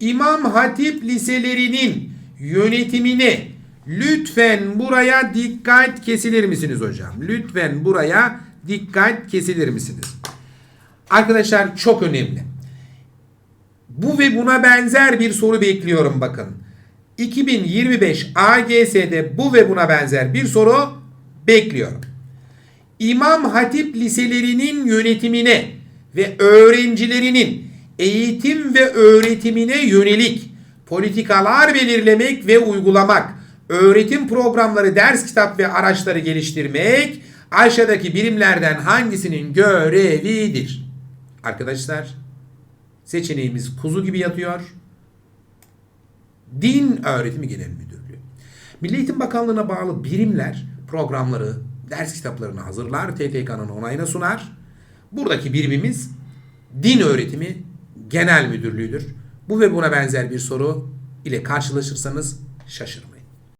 İmam Hatip liselerinin yönetimine lütfen buraya dikkat kesilir misiniz hocam? Lütfen buraya dikkat kesilir misiniz? Arkadaşlar çok önemli. Bu ve buna benzer bir soru bekliyorum bakın. 2025 AGS'de bu ve buna benzer bir soru bekliyorum. İmam Hatip liselerinin yönetimine ve öğrencilerinin eğitim ve öğretimine yönelik politikalar belirlemek ve uygulamak, öğretim programları, ders kitap ve araçları geliştirmek aşağıdaki birimlerden hangisinin görevidir? Arkadaşlar seçeneğimiz kuzu gibi yatıyor. Din Öğretimi Genel Müdürlüğü. Milli Eğitim Bakanlığı'na bağlı birimler programları, ders kitaplarını hazırlar, TTK'nın onayına sunar. Buradaki birimimiz Din Öğretimi Genel Müdürlüğü'dür. Bu ve buna benzer bir soru ile karşılaşırsanız şaşırmayın.